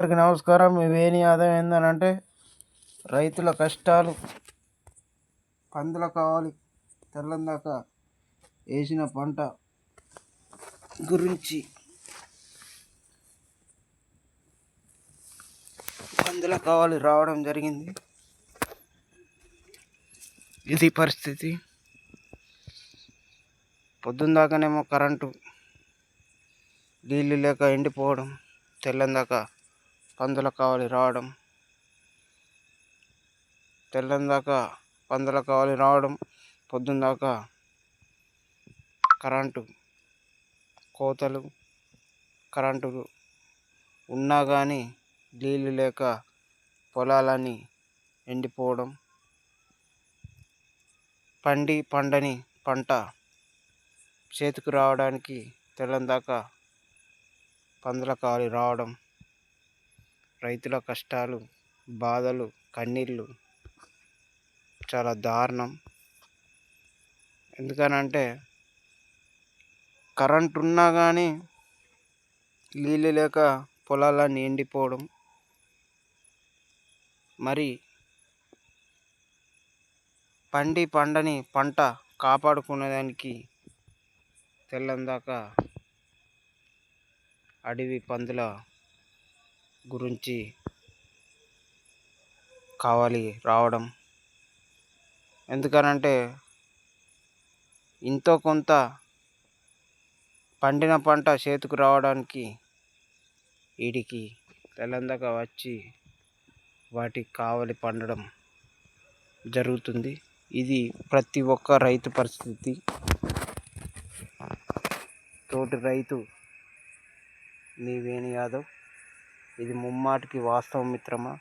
అందరికి నమస్కారం. మీ ఆదాయం ఏందనంటే రైతుల కష్టాలు పందుల కావాలి తెల్లందాక వేసిన పంట గురించి పందుల కావాలి రావడం జరిగింది. ఇది పరిస్థితి. పొద్దున్న దాకానేమో కరెంటు నీళ్ళు లేక ఎండిపోవడం తెల్లందాక పందుల కావలి రావడం. తెల్లం దాకా పందుల కావలి రావడం. పొద్దున్న దాకా కరెంటు కోతలు కరెంటు ఉన్నా కానీ నీళ్ళు లేక పొలాలన్నీ ఎండిపోవడం. పండి పండని పంట చేతికి రావడానికి తెల్లం దాకా పందుల కాలి రావడం. రైతుల కష్టాలు బాధలు కన్నీళ్ళు చాలా దారుణం. ఎందుకనంటే కరెంట్ ఉన్నా కానీ నీళ్ళు లేక పొలాలన్నీ ఎండిపోవడం మరి పండి పండని పంట కాపాడుకునేదానికి తెల్లందాక అడవి పందుల గురించి కావాలి రావడం. ఎందుకనంటే ఎంతో కొంత పండిన పంట చేతికి రావడానికి వీడికి తెల్లందాక వచ్చి వాటికి కావలి పండడం జరుగుతుంది. ఇది ప్రతి ఒక్క రైతు పరిస్థితి. తోటి రైతు మీ వేణి యాదవ్. ఇది ముమ్మాటికి వాస్తవం మిత్రమా?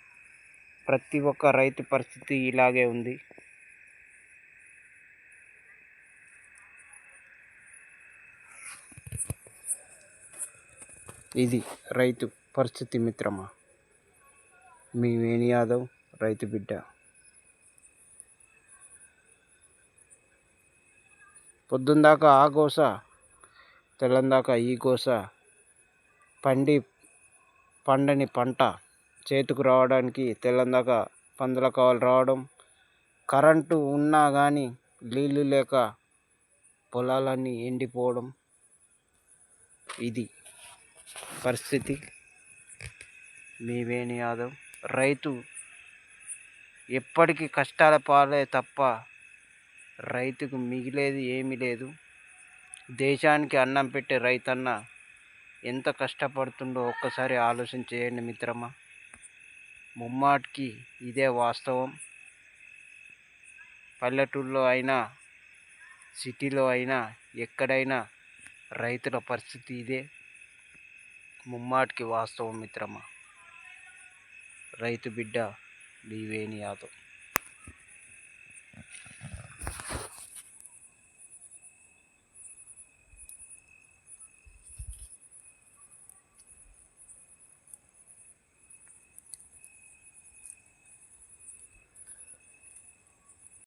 ప్రతి ఒక్క రైతు పరిస్థితి ఇలాగే ఉంది. ఇది రైతు పరిస్థితి మిత్రమా? మీ వేణి యాదవ్ రైతు బిడ్డ. పొద్దున్న దాకా ఆ గోస తెల్లం దాకా ఈ గోస పండి పండని పంట చేతికి రావడానికి తెల్లందాక పందుల కావాలి రావడం కరెంటు ఉన్నా కానీ నీళ్ళు లేక పొలాలన్నీ ఎండిపోవడం ఇది పరిస్థితి. మీ వేణు యాదవ్ రైతు ఎప్పటికీ కష్టాల పాలే తప్ప రైతుకు మిగిలేది ఏమీ లేదు. దేశానికి అన్నం పెట్టే రైతన్న ఎంత కష్టపడుతుండో ఒక్కసారి ఆలోచన చేయండి మిత్రమా. ముమ్మాటికి ఇదే వాస్తవం. పల్లెటూళ్ళలో అయినా సిటీలో అయినా ఎక్కడైనా రైతుల పరిస్థితి ఇదే. ముమ్మాటికి వాస్తవం మిత్రమా. రైతు బిడ్డ లీవేని యాదవ్.